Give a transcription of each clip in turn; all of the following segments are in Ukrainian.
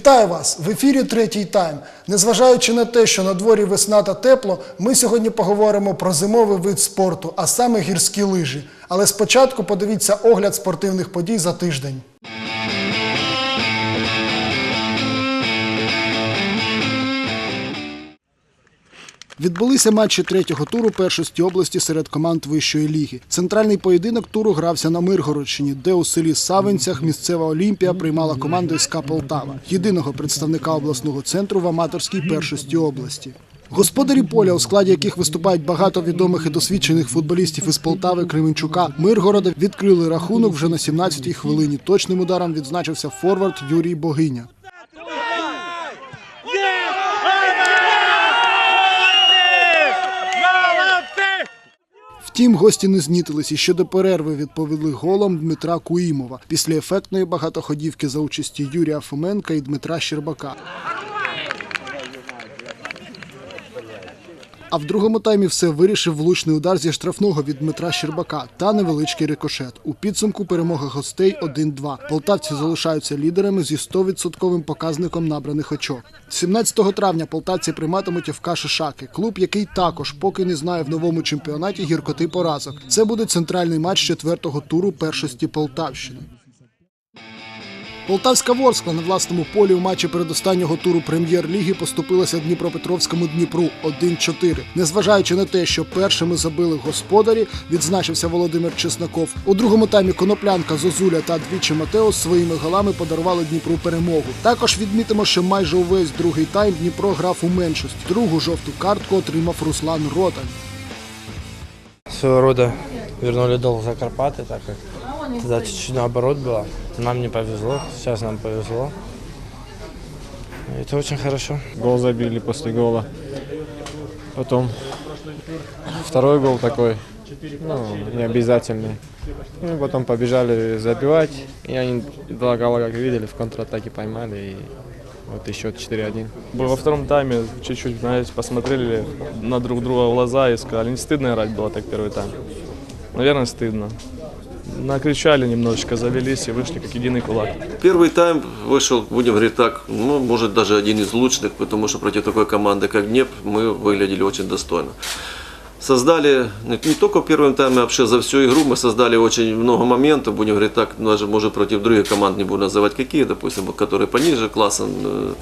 Вітаю вас! В ефірі третій тайм. Незважаючи на те, що на дворі весна та тепло, ми сьогодні поговоримо про зимовий вид спорту, а саме гірські лижі. Але спочатку подивіться огляд спортивних подій за тиждень. Відбулися матчі третього туру першості області серед команд вищої ліги. Центральний поєдинок туру грався на Миргородщині, де у селі Савинцях місцева Олімпія приймала команду СК Полтава, єдиного представника обласного центру в аматорській першості області. Господарі поля, у складі яких виступають багато відомих і досвідчених футболістів із Полтави, Кременчука, Миргорода, відкрили рахунок вже на 17-й хвилині. Точним ударом відзначився форвард Юрій Богиня. Втім, гості не знітились і ще до перерви відповіли голом Дмитра Куїмова після ефектної багатоходівки за участі Юрія Фоменка і Дмитра Щербака. А в другому таймі все вирішив влучний удар зі штрафного від Дмитра Щербака та невеличкий рикошет. У підсумку перемога гостей 1-2. Полтавці залишаються лідерами зі 100% показником набраних очок. 17 травня полтавці прийматимуть ФК Шишаки, клуб, який також поки не знає в новому чемпіонаті гіркоти поразок. Це буде центральний матч четвертого туру першості Полтавщини. Полтавська Ворскла на власному полі у матчі передостаннього туру прем'єр-ліги поступилася Дніпропетровському Дніпру 1-4. Незважаючи на те, що першими забили господарі, відзначився Володимир Чесноков. У другому таймі Коноплянка, Зозуля та двічі Матеос своїми голами подарували Дніпру перемогу. Також відмітимо, що майже увесь другий тайм Дніпро грав у меншості. Другу жовту картку отримав Руслан Ротань. своего рода вернули долг за Карпаты, так как тогда чуть-чуть наоборот было. Нам не повезло, сейчас нам повезло. Это очень хорошо. Гол забили после гола. Потом второй гол такой, ну, не обязательный. Ну, потом побежали забивать. И они два гола, как видели, в контратаке поймали. И вот и счет 4-1. Во втором тайме чуть-чуть, знаете, посмотрели на друг друга в глаза и сказали, не стыдно играть было так первый тайм. Наверное, стыдно. Накричали немножечко, завелись и вышли как единый кулак. Первый тайм вышел, будем говорить так, ну, может даже один из лучших, потому что против такой команды, как Днепр, мы выглядели очень достойно. Создали, не не только в первом тайме, а вообще за всю игру мы создали очень много моментов, будем говорить так, даже может против других команд, не буду называть какие, допустим, которые пониже классом, э,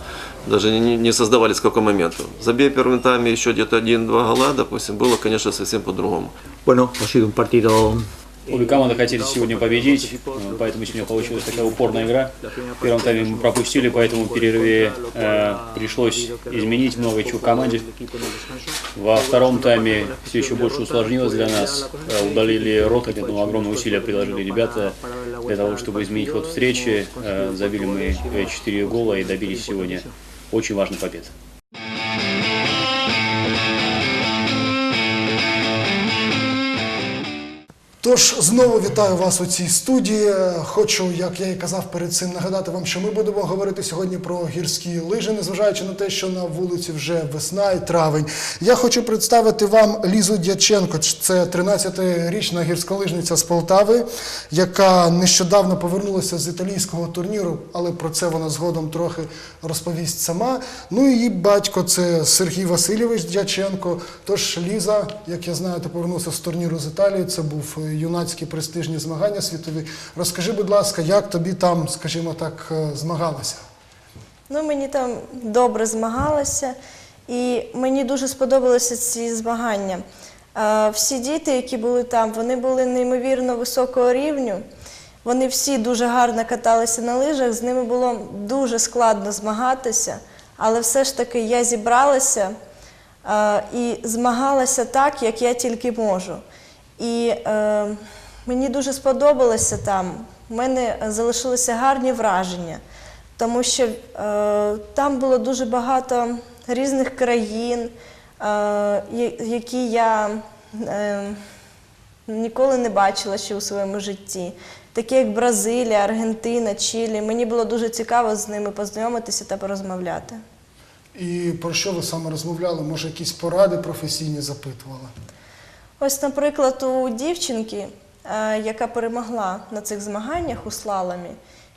даже не, не создавали сколько моментов. Забей в первом тайме еще где-то один-два гола, допустим, было, конечно, совсем по-другому. Bueno, ha sido un partido Обе команды хотели сегодня победить, э, поэтому сегодня получилась такая упорная игра. В первом тайме мы пропустили, поэтому в перерыве э, пришлось изменить много чего в команде. Во втором тайме все еще больше усложнилось для нас. Э, удалили рота, ну, огромные усилия приложили ребята для того, чтобы изменить ход встречи. Э, забили мы 4 гола и добились сегодня очень важной победы. Тож знову вітаю вас у цій студії. Хочу, як я і казав перед цим, нагадати вам, що ми будемо говорити сьогодні про гірські лижі, незважаючи на те, що на вулиці вже весна і травень. Я хочу представити вам Лізу Дяченко. Це 13-річна гірськолижниця з Полтави, яка нещодавно повернулася з італійського турніру, але про це вона згодом трохи розповість сама. Ну і її батько це Сергій Васильович Дяченко. Тож Ліза, як я знаю, ти повернувся з турніру з Італії. Це був юнацькі престижні змагання світові. Розкажи, будь ласка, як тобі там, скажімо так, е, змагалося? Ну, мені там добре змагалося, і мені дуже сподобалися ці змагання. Е, Всі діти, які були там, вони були неймовірно високого рівню. Вони всі дуже гарно каталися на лижах, з ними було дуже складно змагатися, але все ж таки я зібралася е, і змагалася так, як я тільки можу. І е, мені дуже сподобалося там. У мене залишилися гарні враження, тому що е, там було дуже багато різних країн, е, які я е, ніколи не бачила ще у своєму житті. Такі як Бразилія, Аргентина, Чилі. Мені було дуже цікаво з ними познайомитися та порозмовляти. І про що ви саме розмовляли? Може, якісь поради професійні запитували? Ось, наприклад, у дівчинки, е, яка перемогла на цих змаганнях у слаламі,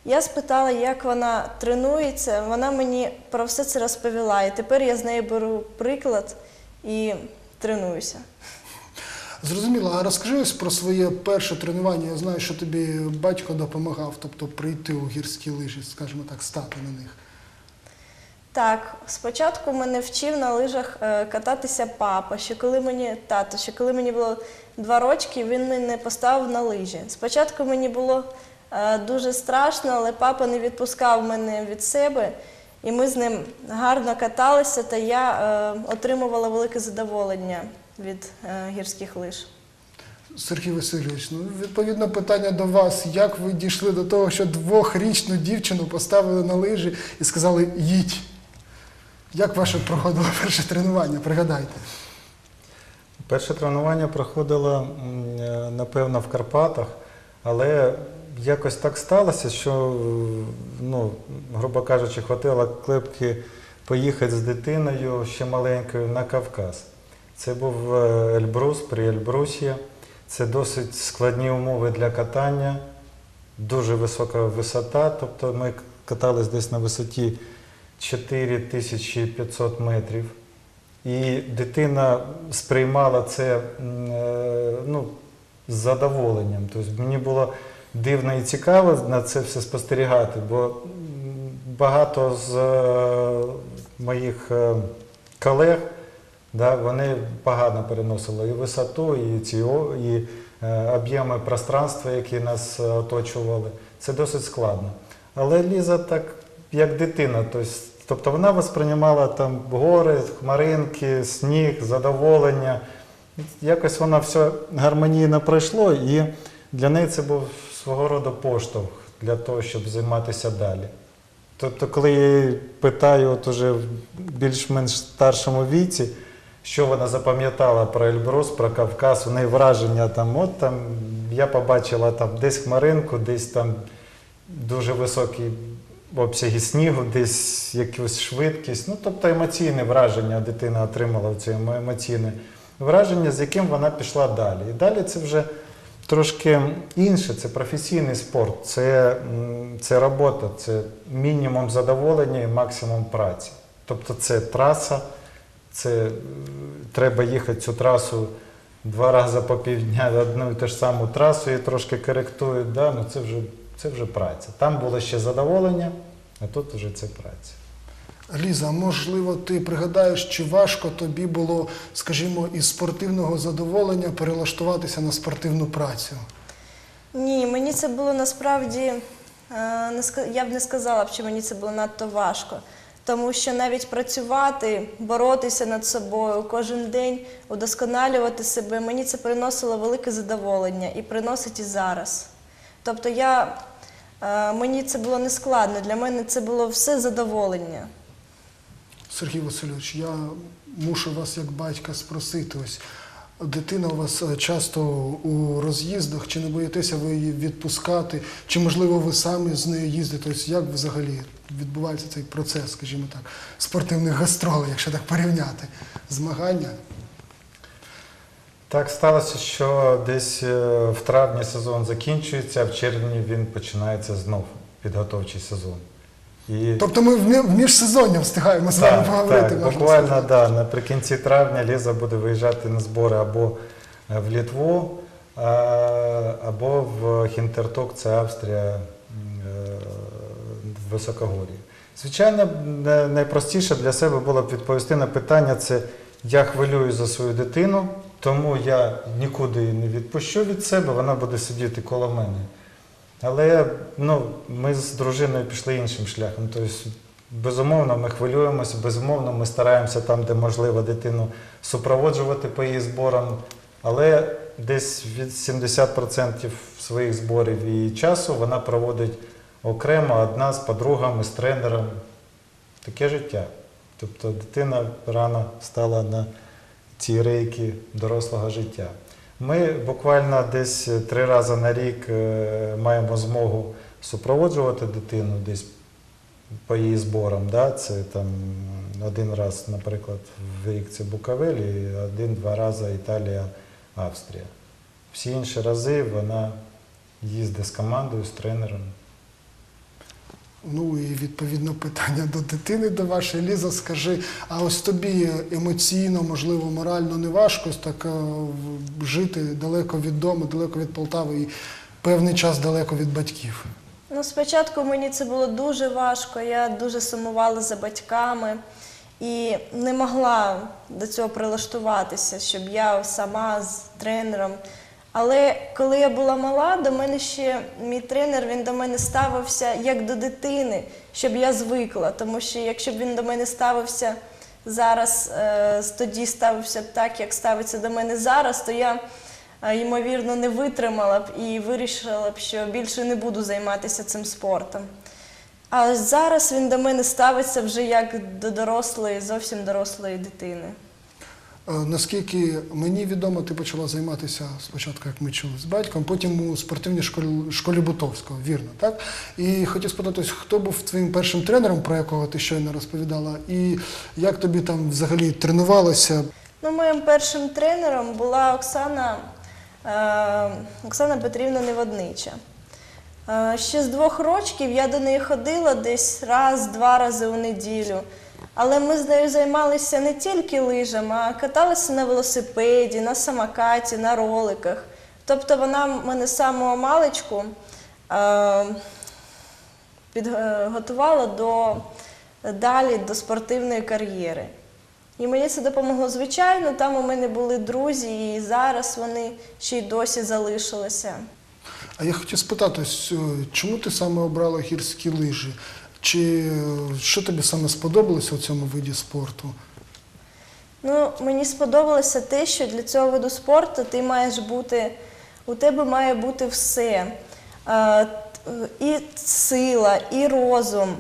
Я спитала, як вона тренується. Вона мені про все це розповіла. І тепер я з неї беру приклад і тренуюся. Зрозуміло, а розкажи ось про своє перше тренування. Я знаю, що тобі батько допомагав, тобто прийти у гірські лижі, скажімо так, стати на них. Так, спочатку мене вчив на лижах е, кататися папа. Ще коли мені тато, ще коли мені було два рочки, він мене поставив на лижі. Спочатку мені було е, дуже страшно, але папа не відпускав мене від себе, і ми з ним гарно каталися, та я е, отримувала велике задоволення від гірських лиж. Сергій Васильович, ну відповідно питання до вас. Як ви дійшли до того, що двохрічну дівчину поставили на лижі і сказали їдь? Як ваше проходило перше тренування? Пригадайте. Перше тренування проходило, е, напевно, в Карпатах, але якось так сталося, що, ну, грубо кажучи, хватило клепки поїхати з дитиною ще маленькою на Кавказ. Це був е, Ельбрус при Ельбрусі. Це досить складні умови для катання, дуже висока висота. Тобто ми катались десь на висоті 4500 метрів. І дитина сприймала це е, ну, з задоволенням. Тобто мені було дивно і цікаво на це все спостерігати, бо багато з е, моїх е, колег да, вони погано переносили і висоту, і ці і об'єми пространства, які нас оточували. Це досить складно. Але Ліза так, як дитина, тобто Тобто вона восприймала там гори, хмаринки, сніг, задоволення. Якось воно все гармонійно пройшло, і для неї це був свого роду поштовх для того, щоб займатися далі. Тобто, коли я її питаю, от уже в більш-менш старшому віці, що вона запам'ятала про Ельбрус, про Кавказ, у неї враження там, от там я побачила там десь хмаринку, десь там дуже високі обсяги снігу, десь якусь швидкість. Ну, тобто емоційне враження дитина отримала це емоційне враження, з яким вона пішла далі. І далі це вже трошки інше, це професійний спорт, це, це робота, це мінімум задоволення і максимум праці. Тобто це траса, це е, треба їхати цю трасу. Два рази по півдня одну і ту ж саму трасу і трошки коректують. Да? Ну, це, вже, це вже праця. Там було ще задоволення, а тут вже це праця. Ліза, можливо, ти пригадаєш, чи важко тобі було, скажімо, із спортивного задоволення перелаштуватися на спортивну працю? Ні, мені це було насправді, е, я б не сказала що мені це було надто важко. Тому що навіть працювати, боротися над собою кожен день, удосконалювати себе, мені це приносило велике задоволення і приносить і зараз. Тобто я, мені це було не складно, для мене це було все задоволення. Сергій Васильович, я мушу вас як батька спросити. Ось дитина у вас е, часто у роз'їздах, чи не боїтеся ви її відпускати, чи можливо ви самі з нею їздите? Ось як взагалі відбувається цей процес, скажімо так, спортивних гастролей, якщо так порівняти, змагання? Так сталося, що десь е, в травні сезон закінчується, а в червні він починається знов підготовчий сезон. І Тобто ми в мі- міжсезоння встигаємо з вами так, поговорити. так, буквально сказати. да, наприкінці травня Ліза буде виїжджати на збори або е, в Літву, або в Хінтерток, це Австрія, е, в Високогор'ї. Звичайно, найпростіше для себе було б відповісти на питання: це я хвилюю за свою дитину, тому я нікуди її не відпущу від себе, вона буде сидіти коло мене. Але ну, ми з дружиною пішли іншим шляхом. Тобто, безумовно, ми хвилюємося, безумовно, ми стараємося там, де можливо, дитину супроводжувати по її зборам. Але десь від 70% своїх зборів і часу вона проводить окремо одна з подругами, з тренером. Таке життя. Тобто дитина рано стала на ці рейки дорослого життя. Ми буквально десь три рази на рік е, маємо змогу супроводжувати дитину десь по її зборам. Да? Це там один раз, наприклад, в рік це Буковель і один-два рази Італія, Австрія. Всі інші рази вона їздить з командою, з тренером. Ну і відповідно питання до дитини, до вашої Ліза, скажи, а ось тобі емоційно, можливо, морально не важко так е, жити далеко від дому, далеко від Полтави і певний час далеко від батьків. Ну, спочатку мені це було дуже важко. Я дуже сумувала за батьками і не могла до цього прилаштуватися, щоб я сама з тренером. Але коли я була мала, до мене ще мій тренер він до мене ставився як до дитини, щоб я звикла. Тому що якщо б він до мене ставився зараз, е, тоді ставився так, як ставиться до мене зараз, то я е, ймовірно не витримала б і вирішила б, що більше не буду займатися цим спортом. А зараз він до мене ставиться вже як до дорослої, зовсім дорослої дитини. Е, Наскільки мені відомо, ти почала займатися спочатку, як ми чули, з батьком, потім у спортивній школі, школі Бутовського, вірно, так? І хотів спитати, хто був твоїм першим тренером, про якого ти щойно розповідала, і як тобі там взагалі тренувалося? Ну, моїм першим тренером була Оксана, е, Оксана Петрівна Неводнича. Е, ще з двох років я до неї ходила десь раз-два рази у неділю. Але ми з нею займалися не тільки лижами, а каталися на велосипеді, на самокаті, на роликах. Тобто вона мене з самого маличку е, підготувала до, далі до спортивної кар'єри. І мені це допомогло звичайно. Там у мене були друзі, і зараз вони ще й досі залишилися. А я хотів спитати, е, чому ти саме обрала гірські лижі? Чи що тобі саме сподобалося у цьому виді спорту? Ну, мені сподобалося те, що для цього виду спорту ти маєш бути, у тебе має бути все. І сила, і розум,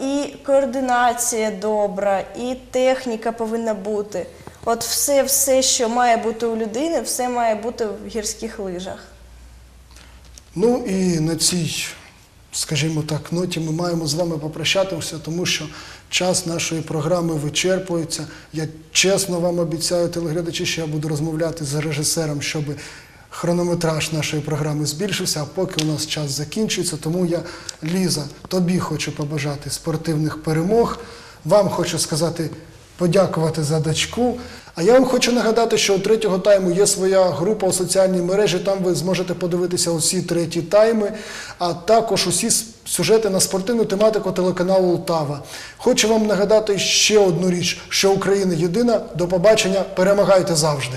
і координація добра, і техніка повинна бути. От все, все, що має бути у людини, все має бути в гірських лижах. Ну і на цій, скажімо так, ноті ми маємо з вами попрощатися, тому що час нашої програми вичерпується. Я чесно вам обіцяю, телеглядачі, що я буду розмовляти з режисером, щоб хронометраж нашої програми збільшився, а поки у нас час закінчується. Тому я, Ліза, тобі хочу побажати спортивних перемог. Вам хочу сказати подякувати за дочку. А я вам хочу нагадати, що у третього тайму є своя група у соціальній мережі. Там ви зможете подивитися усі треті тайми, а також усі сюжети на спортивну тематику телеканалу Лтава. Хочу вам нагадати ще одну річ, що Україна єдина. До побачення, перемагайте завжди.